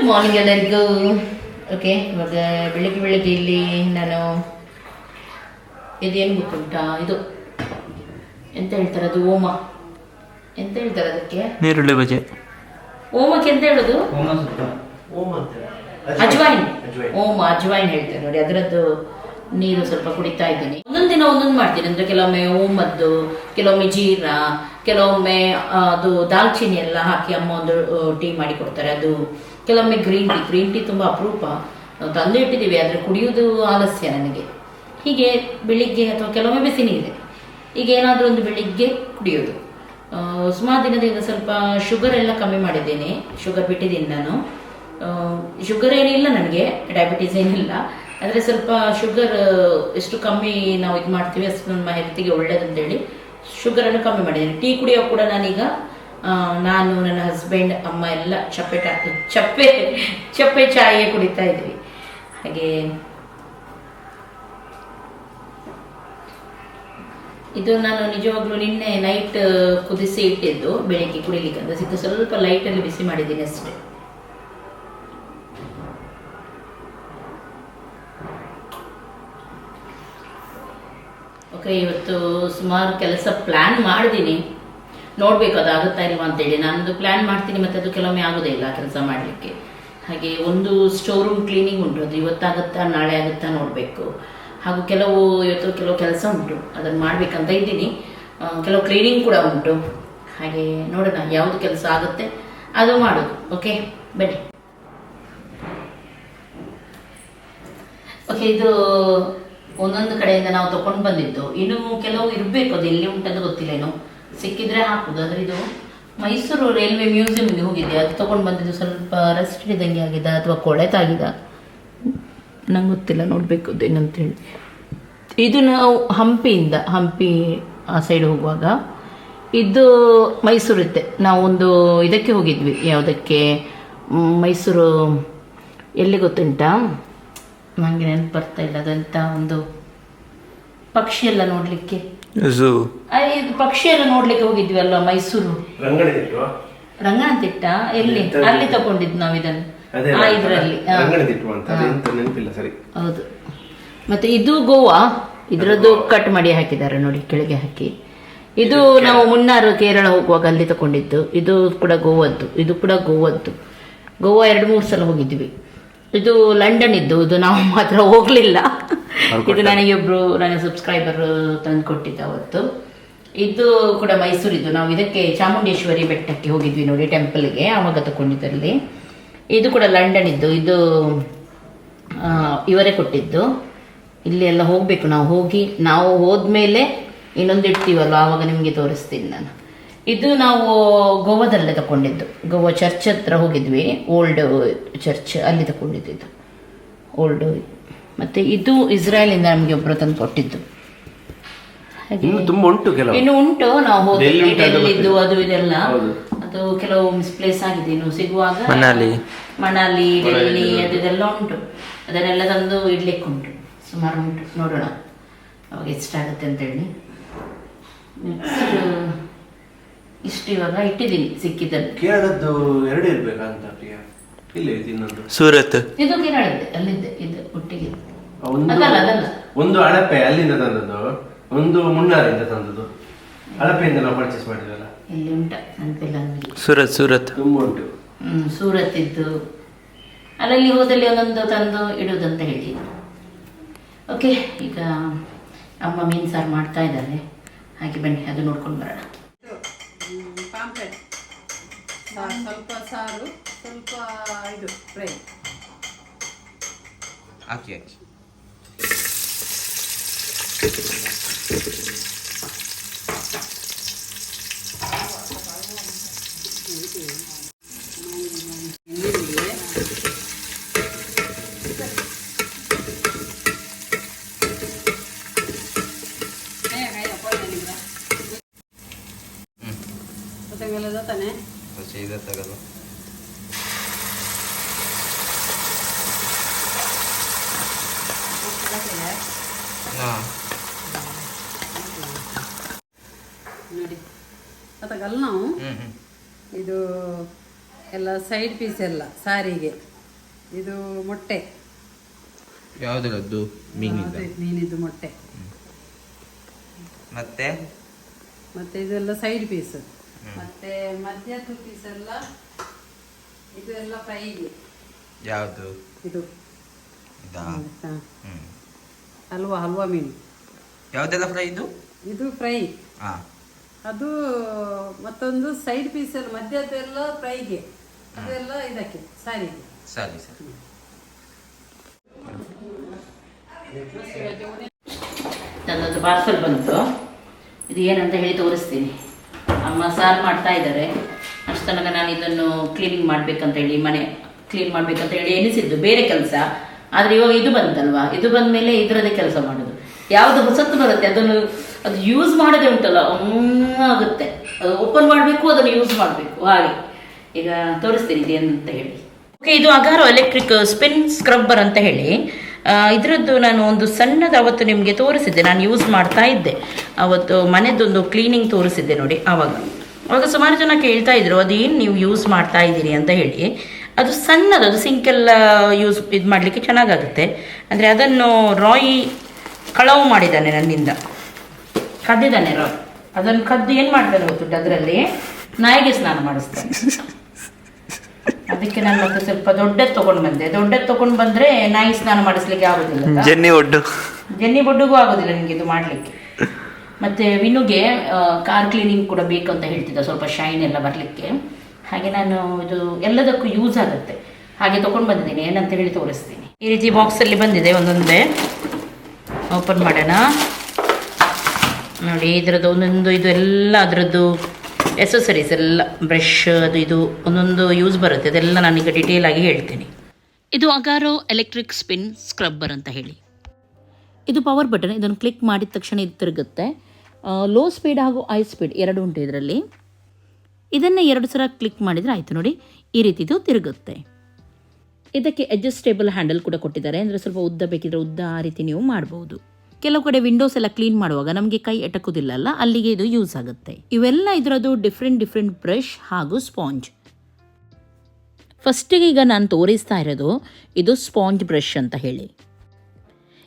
Good morning ಎಲ್ಲರಿಗೂ. Okay ಇವಾಗ ಬೆಳಿಗ್ಗೆ ಬೆಳಿಗ್ಗೆ ಇಲ್ಲಿ ನಾನು ಇದೇನು ಗೊತ್ತುಂಟಾ? ಇದು. ಎಂತ ಹೇಳ್ತಾರೆ ಅದು? ಓಮ. ಎಂತ ಹೇಳ್ತಾರೆ ಅದಕ್ಕೆ? ನೀರುಳ್ಳಿ ಬಜೆ ಓಮಕ್ಕೆ ಎಂತ ಹೇಳೋದು? ಓಮ ಸುತ್ತ ಓಮ ಅಜ್ವೈನ್. ಹೇಳ್ತಾರೆ ನೋಡಿ ಅದರದ್ದು ನೀರು ಸ್ವಲ್ಪ ಕುಡಿತಾ ಇದ್ದೀನಿ. ಒಂದೊಂದು ದಿನ ಒಂದೊಂದು ಮಾಡ್ತೀನಿ ಅಂದ್ರೆ ಕೆಲವೊಮ್ಮೆ ಓಮದ್ದು ಕೆಲವೊಮ್ಮೆ ಜೀರ ಕೆಲವೊಮ್ಮೆ ಅದು ದಾಲ್ಚಿನ್ನಿ ಎಲ್ಲ ಹಾಕಿ ಅಮ್ಮ ಒಂದು ಟೀ ಮಾಡಿ ಕೊಡ್ತಾರೆ. ಅದು ಕೆಲವೊಮ್ಮೆ ಗ್ರೀನ್ ಟೀ ಗ್ರೀನ್ ಟೀ ತುಂಬ ಅಪರೂಪ. ತಂದು ಇಟ್ಟಿದ್ದೀವಿ, ಆದರೆ ಕುಡಿಯೋದು ಆಲಸ್ಯ ನನಗೆ. ಹೀಗೆ ಬೆಳಿಗ್ಗೆ ಅಥವಾ ಕೆಲವೊಮ್ಮೆ ಬಿಸಿ ನೀರಿದೆ ಈಗ ಏನಾದರೂ ಒಂದು ಬೆಳಿಗ್ಗೆ ಕುಡಿಯೋದು. ಸುಮಾರು ದಿನದಿಂದ ಸ್ವಲ್ಪ ಶುಗರ್ ಎಲ್ಲ ಕಮ್ಮಿ ಮಾಡಿದ್ದೇನೆ. ಶುಗರ್ ಬಿಟ್ಟಿದ್ದೀನಿ ನಾನು. ಶುಗರ್ ಏನಿಲ್ಲ ನನಗೆ ಡಯಾಬಿಟೀಸ್ ಏನಿಲ್ಲ. ಆದರೆ ಸ್ವಲ್ಪ ಶುಗರ್ ಎಷ್ಟು ಕಮ್ಮಿ ನಾವು ಇದು ಮಾಡ್ತೀವಿ, ಅಷ್ಟು ನಮ್ಮ ಹೆಲ್ತಿಗೆ ಒಳ್ಳೇದಂತೇಳಿ ಶುಗರನ್ನು ಕಮ್ಮಿ ಮಾಡಿದ್ದೀನಿ. ಟೀ ಕುಡಿಯೋ ಕೂಡ ನಾನೀಗ ನಾನು ನನ್ನ ಹಸ್ಬೆಂಡ್ ಅಮ್ಮ ಎಲ್ಲ ಚಪ್ಪೆ ಚಪ್ಪೆ ಚಪ್ಪೆ ಚಾಯೇ ಕುಡಿತಾ ಇದ್ವಿ. ಹಾಗೆ ಇದು ನಾನು ನಿಜವಾಗ್ಲೂ ನಿನ್ನೆ ನೈಟ್ ಕುದಿಸಿ ಇಟ್ಟಿದ್ದು, ಬೆಳಿಗ್ಗೆ ಕುಡಿಲಿಕ್ಕೆ ಅಂತ. ಸಿಕ್ಕ ಸ್ವಲ್ಪ ಲೈಟಲ್ಲಿ ಬಿಸಿ ಮಾಡಿದ್ದೀನಿ ಅಷ್ಟೇ. ಓಕೆ ಇವತ್ತು ಸುಮಾರು ಕೆಲಸ ಪ್ಲ್ಯಾನ್ ಮಾಡಿದ್ದೀನಿ. ನೋಡ್ಬೇಕು ಅದು ಆಗುತ್ತಾ ಇಲ್ವಾ ಅಂತೇಳಿ. ನಾನೊಂದು ಪ್ಲ್ಯಾನ್ ಮಾಡ್ತೀನಿ, ಮತ್ತೆ ಅದು ಕೆಲವೊಮ್ಮೆ ಆಗೋದೇ ಇಲ್ಲ ಕೆಲಸ ಮಾಡಲಿಕ್ಕೆ. ಹಾಗೆ ಒಂದು ಸ್ಟೋರ್ ರೂಮ್ ಕ್ಲೀನಿಂಗ್ ಉಂಟು. ಅದು ಇವತ್ತಾಗುತ್ತಾ, ನಾಳೆ ಆಗುತ್ತಾ ನೋಡಬೇಕು. ಹಾಗೂ ಕೆಲವು, ಇವತ್ತು ಕೆಲವು ಕೆಲಸ ಉಂಟು. ಅದನ್ನು ಮಾಡಬೇಕಂತ ಇದ್ದೀನಿ. ಕೆಲವು ಕ್ಲೀನಿಂಗ್ ಕೂಡ ಉಂಟು. ಹಾಗೆ ನೋಡೋಣ ಯಾವುದು ಕೆಲಸ ಆಗುತ್ತೆ. ಅದು ಮಾಡೋದು. ಓಕೆ ಬನ್ನಿ. ಓಕೆ ಇದು ಒಂದೊಂದು ಕಡೆಯಿಂದ ನಾವು ತಗೊಂಡು ಬಂದಿದ್ದು. ಇನ್ನು ಕೆಲವು ಇರಬೇಕು, ಅದು ಎಲ್ಲಿ ಉಂಟಂತ ಗೊತ್ತಿಲ್ಲ ಏನು ಸಿಕ್ಕಿದ್ರೆ ಹಾಕುದು. ಅಂದ್ರೆ ಇದು ಮೈಸೂರು ರೈಲ್ವೆ ಮ್ಯೂಸಿಯಂಗೆ ಹೋಗಿದೆ ಅದು ತಗೊಂಡು ಬಂದಿದ್ದು ಸ್ವಲ್ಪ ರಸ್ಟ್ ಇದ್ದಂಗೆ ಆಗಿದ ಅಥವಾ ಕೊಳೆತಾಗಿದ ನಂಗೆ ಗೊತ್ತಿಲ್ಲ, ನೋಡಬೇಕು ಏನಂತ ಹೇಳಿ. ಇದು ನಾವು ಹಂಪಿಯಿಂದ, ಹಂಪಿ ಆ ಸೈಡ್ ಹೋಗುವಾಗ. ಇದು ಮೈಸೂರು ಇತ್ತೆ ನಾವು ಒಂದು ಇದಕ್ಕೆ ಹೋಗಿದ್ವಿ. ಯಾವುದಕ್ಕೆ? ಮೈಸೂರು, ಎಲ್ಲಿ ಗೊತ್ತುಂಟಾ? ನನಗೆ ನೆನಪು ಬರ್ತಾ ಇಲ್ಲ. ಅದಂತ ಒಂದು ಪಕ್ಷಿ ಎಲ್ಲ ನೋಡಲಿಕ್ಕೆ. ಝೂ ಇದು ಪಕ್ಷಿ ಎಲ್ಲ ನೋಡ್ಲಿಕ್ಕೆ ಹೋಗಿದ್ವಿ ಅಲ್ವಾ ಮೈಸೂರು ರಂಗಣಿದಿಲ್ವಾ ರಂಗನಾಥಿಟ್ಟ ಎಲ್ಲಿ? ಅಲ್ಲಿ ತಗೊಂಡಿದ್ದು ನಾವು ಇದನ್ನು ಆ ಇದರಲ್ಲಿ. ರಂಗಣಿದಿಟ್ಟು ಅಂತ. ನೆನಪಿಲ್ಲ ಸರಿ. ಹೌದು. ಮತ್ತೆ ಇದು ಗೋವಾ. ಇದರದ್ದು ಕಟ್ ಮಾಡಿ ಹಾಕಿದ್ದಾರೆ ನೋಡಿ ಕೆಳಗೆ ಹಾಕಿ. ಇದು ನಾವು ಮುನ್ನಾರು ಕೇರಳ ಹೋಗುವಾಗ ಅಲ್ಲಿ ತಗೊಂಡಿದ್ದು. ಇದು ಕೂಡ ಗೋವದ್ದು. ಇದು ಕೂಡ ಗೋವದ್ದು. ಗೋವಾ ಎರಡು ಮೂರು ಸಲ ಹೋಗಿದ್ವಿ. ಇದು ಲಂಡನ್ ಇದ್ದು ಇದು ನಾವು ಮಾತ್ರ ಹೋಗ್ಲಿಲ್ಲ. ಇದು ನನಗೆ ಒಬ್ರು ನನ್ನ ಸಬ್ಸ್ಕ್ರೈಬರ್ ತಂದು ಕೊಟ್ಟಿದ್ದ ಅವತ್ತು ಇದು ಕೂಡ ಮೈಸೂರಿದ್ದು ನಾವು ಇದಕ್ಕೆ ಚಾಮುಂಡೇಶ್ವರಿ ಬೆಟ್ಟಕ್ಕೆ ಹೋಗಿದ್ವಿ ನೋಡಿ ಟೆಂಪಲ್ಗೆ ಆವಾಗ ತಗೊಂಡಿದ್ದಲ್ಲಿ ಇದು ಕೂಡ ಲಂಡನ್ ಇದ್ದು ಇದು ಇವರೇ ಕೊಟ್ಟಿದ್ದು. ಇಲ್ಲಿ ಎಲ್ಲ ಹೋಗಬೇಕು ನಾವು. ಹೋಗಿ ನಾವು ಹೋದ್ಮೇಲೆ ಇನ್ನೊಂದು ಇಡ್ತೀವಲ್ಲ ಆವಾಗ ನಿಮಗೆ ತೋರಿಸ್ತೀನಿ ನಾನು. ಇದು ನಾವು ಗೋವಾದಲ್ಲೇ ತಗೊಂಡಿದ್ದು ಗೋವಾ ಚರ್ಚ್ ಹತ್ರ ಹೋಗಿದ್ವಿ. ಓಲ್ಡ್ ಚರ್ಚ್ ಅಲ್ಲಿ ತಗೊಂಡಿದ್ದು ಇದು. ಓಲ್ಡ್ ಮತ್ತೆ ಇದು ಇಸ್ರಾಯೇಲಿಂದ ನಮಗೆ ಒಬ್ಬರು ತಂದು ಕೊಟ್ಟಿದ್ದು. ಇನ್ನು ತುಂಬಾ ಉಂಟು ಕೆಲವು. ಇನ್ನು ಉಂಟು ನಾವು ಉಂಟು ಅದು ಇದೆಲ್ಲ. ಹೌದು. ಅದು ಕೆಲವು ಮಿಸ್ಪ್ಲೇಸ್ ಆಗಿದೆ ಇನ್ನು ಸಿಗುವಾಗ. ಮನಾಲಿ. ಮನಾಲಿ ಡೆಲ್ಲಿ ಅದು ಇದೆಲ್ಲ ಉಂಟು. ಅದನ್ನೆಲ್ಲ ತಂದು ಇಡ್ಲಿಕ್ಕೆ ಉಂಟು. ಸುಮಾರು ಉಂಟು. ನೋಡೋಣ. ಅವಾಗ ಎಷ್ಟಾಗುತ್ತೆ ಅಂತೇಳಿ. ನೆಕ್ಸ್ಟ್ ಇಷ್ಟು ಇವಾಗ ಇಟ್ಟಿದ್ದೀನಿ ಸಿಕ್ಕಿದ್ದಲ್ಲಿ ಕೇರಳದ್ದು ಎರಡು ಇರ್ಬೇಕಾ ಅಂತ ಪ್ರಿಯ? ಇಲ್ಲ ಇದು ಇನ್ನೊಂದು. ಸೂರತ್. ಇದು ಕೇರಳದ್ದೆ ಅಲ್ಲಿದ್ದೆ ಇದು ಒಟ್ಟಿಗೆ. ಒಂದು ಅದಲ್ಲ ಅದಲ್ಲ. ಒಂದು ಅಳಪೆ ಅಲ್ಲಿಂದ ತಂದದ್ದು ಒಂದು ಮುನ್ನಾರಿಂದ ತಂದದ್ದು. ಅಳಪೆಯಿಂದ ನಾವು ಪರ್ಚೇಸ್ ಮಾಡಿದ್ವಲ್ಲ? ಇಲ್ಲಿ ಉಂಟ? ನೆನಪಿಲ್ಲ ನನಗೆ. ಸೂರತ್ ಸೂರತ್. ತುಂಬಾ ಉಂಟು. ಹ್ಮ್, ಸೂರತ್ ಇದ್ದು ಅಲ್ಲಲ್ಲಿ ಹೋದಲ್ಲಿ ಒಂದೊಂದು ತಂದು ಇಡುವುದಂತ ಹೇಳಿ. ಓಕೆ ಈಗ ಅಮ್ಮ ಮೀನು ಸಾರು ಮಾಡ್ತಾ ಇದ್ದಾರೆ. ಹಾಗೆ ಬನ್ನಿ ಅದು ನೋಡ್ಕೊಂಡು ಬರೋಣ. ಪಾಂಪ್ಲೆಟ್ ಸ್ವಲ್ಪ ಸಾರು ಸ್ವಲ್ಪ ಇದು ಫ್ರೈ. ಹಾಕಿ ಹಾಕಿ. ತಾನೆ ಇದೆ ತಗಲ್ಲ ಹಾಂ ನೋಡಿ ಅದಕ್ಕಲ್ಲ ನಾವು ಇದು ಎಲ್ಲ ಸೈಡ್ ಪೀಸ್ ಎಲ್ಲ ಸಾರಿಗೆ. ಇದು ಮೊಟ್ಟೆ. ಯಾವುದ್ರದ್ದು? ಮೀನಿದ್ದು ಮೊಟ್ಟೆ. ಮತ್ತೆ? ಮತ್ತೆ ಇದೆಲ್ಲ ಸೈಡ್ ಪೀಸ್ ಮತ್ತೆ ಮಧ್ಯದ ಪೀಸ್ ಎಲ್ಲ ಇದು ಎಲ್ಲ ಫ್ರೈಗೆ ಯಾವುದು? ಇದು. ಇದಾ? ಹಲ್ವಾ ಹಲ್ವಾ ಮೀನು. ಯಾವುದೆಲ್ಲ ಫ್ರೈ ಇದು? ಇದು ಫ್ರೈ ಹಾ. ಅದು ಮತ್ತೊಂದು ಸೈಡ್ ಪೀಸ್ ಎಲ್ಲ ಮಧ್ಯದೆಲ್ಲ ಫ್ರೈಗೆ ಅದೆಲ್ಲ ಇದಕ್ಕೆ ಸಾರಿ ಸರಿ ಸರ್ ನನ್ನದು ಪಾರ್ಸಲ್ ಬಂತು. ಇದು ಏನಂತ ಹೇಳಿ ತೋರಿಸ್ತೀನಿ. ಅಮ್ಮ ಸಾರು ಮಾಡ್ತಾ ಇದ್ದಾರೆ. ಅಷ್ಟು ತನಕ ನಾನು ಇದನ್ನು ಕ್ಲೀನಿಂಗ್ ಮಾಡ್ಬೇಕಂತ ಹೇಳಿ ಮನೆ ಕ್ಲೀನ್ ಮಾಡ್ಬೇಕಂತ ಹೇಳಿ ಎನಿಸಿದ್ದು ಬೇರೆ ಕೆಲಸ. ಆದರೆ ಇವಾಗ ಇದು ಬಂತಲ್ವಾ? ಇದು ಬಂದ ಮೇಲೆ ಇದರದೇ ಕೆಲಸ ಮಾಡೋದು. ಯಾವುದು ಹೊಸತ್ತು ಬರುತ್ತೆ? ಅದನ್ನು ಅದು ಯೂಸ್ ಮಾಡೋದೇ ಉಂಟಲ್ಲ ಆಗುತ್ತೆ. ಅದು ಓಪನ್ ಮಾಡಬೇಕು, ಅದನ್ನು ಯೂಸ್ ಮಾಡಬೇಕು. ಹಾಗೆ. ಈಗ ತೋರಿಸ್ತೀನಿ ಇದೇನಂತ ಹೇಳಿ. ಓಕೆ ಇದು ಅಗಾರೋ ಎಲೆಕ್ಟ್ರಿಕ್ ಸ್ಪಿನ್ ಸ್ಕ್ರಬ್ಬರ್ ಅಂತ ಹೇಳಿ. ಇದರದ್ದು ನಾನು ಒಂದು ಸಣ್ಣದ ಅವತ್ತು ನಿಮಗೆ ತೋರಿಸಿದ್ದೆ. ನಾನು ಯೂಸ್ ಮಾಡ್ತಾ ಇದ್ದೆ. ಅವತ್ತು ಮನೆದೊಂದು ಕ್ಲೀನಿಂಗ್ ತೋರಿಸಿದ್ದೆ ನೋಡಿ ಆವಾಗ ಅವಾಗ ಸುಮಾರು ಜನ ಕೇಳ್ತಾ ಇದ್ರು ಅದೇನು ನೀವು ಯೂಸ್ ಮಾಡ್ತಾ ಇದ್ದೀರಿ? ಅಂತ ಹೇಳಿ. ಅದು ಸಣ್ಣದು, ಅದು ಸಿಂಕೆಲ್ಲ ಯೂಸ್ ಇದು ಮಾಡಲಿಕ್ಕೆ ಚೆನ್ನಾಗಾಗುತ್ತೆ. ಅಂದರೆ ಅದನ್ನು ರಾಯಿ ಕಳವು ಮಾಡಿದ್ದಾನೆ ನನ್ನಿಂದ. ಕದ್ದಿದ್ದಾನೆ ಇರೋ ಅದನ್ನು ಕದ್ದು ಏನು ಮಾಡ್ತಾನೆ ಗೊತ್ತುಂಟು ಅದರಲ್ಲಿ? ನಾಯಿಗೆ ಸ್ನಾನ ಮಾಡಿಸ್ತಾನೆ. ಅದಕ್ಕೆ ನಾನು ಮತ್ತೆ ಸ್ವಲ್ಪ ದೊಡ್ಡದು ತಗೊಂಡು ಬಂದೆ. ದೊಡ್ಡದು ತಗೊಂಡು ಬಂದ್ರೆ ನಾಯಿ ಸ್ನಾನ ಮಾಡಿಸ್ಲಿಕ್ಕೆ ಆಗುದಿಲ್ಲ? ಜೆನ್ನಿ ಒಡ್ಡು. ಜೆನ್ನಿ ಬೊಡ್ಡುಗೂ ಆಗೋದಿಲ್ಲ ನಿಮಗೆ ಇದು ಮಾಡಲಿಕ್ಕೆ. ಮತ್ತೆ ವಿನುಗೆ ಕಾರ್ ಕ್ಲೀನಿಂಗ್ ಕೂಡ ಬೇಕು ಅಂತ ಹೇಳ್ತಿದ್ದ ಸ್ವಲ್ಪ ಶೈನ್ ಎಲ್ಲ ಬರಲಿಕ್ಕೆ. ಹಾಗೆ ನಾನು ಇದು ಎಲ್ಲದಕ್ಕೂ ಯೂಸ್ ಆಗುತ್ತೆ. ಹಾಗೆ ತಗೊಂಡು ಬಂದಿದ್ದೀನಿ. ಏನಂತ ಹೇಳಿ ತೋರಿಸ್ತೀನಿ. ಈ ರೀತಿ ಬಾಕ್ಸಲ್ಲಿ ಬಂದಿದೆ ಒಂದೊಂದೇ. ಓಪನ್ ಮಾಡೋಣ. ನೋಡಿ ಇದರದ್ದು ಒಂದೊಂದು ಇದು ಎಲ್ಲ ಅದರದ್ದು ಎಸೆಸರೀಸ್ ಎಲ್ಲ ಬ್ರಷ್ ಅದು ಇದು ಒಂದೊಂದು ಯೂಸ್ ಬರುತ್ತೆ. ಅದೆಲ್ಲ ನಾನೀಗ ಡಿಟೇಲ್ ಆಗಿ ಹೇಳ್ತೀನಿ. ಇದು ಅಗಾರೋ ಎಲೆಕ್ಟ್ರಿಕ್ ಸ್ಪಿನ್ ಸ್ಕ್ರಬ್ಬರ್ ಅಂತ ಹೇಳಿ. ಇದು ಪವರ್ ಬಟನ್ ಇದನ್ನು ಕ್ಲಿಕ್ ಮಾಡಿದ ತಕ್ಷಣ ಇದು ತಿರುಗುತ್ತೆ. ಲೋ ಸ್ಪೀಡ್ ಹಾಗೂ ಹೈ ಸ್ಪೀಡ್ ಎರಡು ಉಂಟು ಇದರಲ್ಲಿ. ಇದನ್ನು ಎರಡು ಸಲ ಕ್ಲಿಕ್ ಮಾಡಿದರೆ ಆಯಿತು ನೋಡಿ ಈ ರೀತಿ ಇದು ತಿರುಗುತ್ತೆ. ಇದಕ್ಕೆ ಅಡ್ಜಸ್ಟೇಬಲ್ ಹ್ಯಾಂಡಲ್ ಕೂಡ ಕೊಟ್ಟಿದ್ದಾರೆ. ಅಂದರೆ ಸ್ವಲ್ಪ ಉದ್ದ ಬೇಕಿದ್ರೆ ಉದ್ದ ಆ ರೀತಿ ನೀವು ಮಾಡ್ಬೋದು. ಕೆಲವು ಕಡೆ ವಿಂಡೋಸ್ ಎಲ್ಲ ಕ್ಲೀನ್ ಮಾಡುವಾಗ ನಮಗೆ ಕೈ ಎಟಕುದಿಲ್ಲ ಅಲ್ಲ ಅಲ್ಲಿಗೆ ಇದು ಯೂಸ್ ಆಗುತ್ತೆ. ಇವೆಲ್ಲ ಇದರದ್ದು ಡಿಫ್ರೆಂಟ್ ಡಿಫ್ರೆಂಟ್ ಬ್ರಷ್ ಹಾಗೂ ಸ್ಪಾಂಜ್ ಫಸ್ಟಿಗೆ ಈಗ ನಾನು ತೋರಿಸ್ತಾ ಇರೋದು, ಇದು ಸ್ಪಾಂಜ್ ಬ್ರಷ್ ಅಂತ ಹೇಳಿ.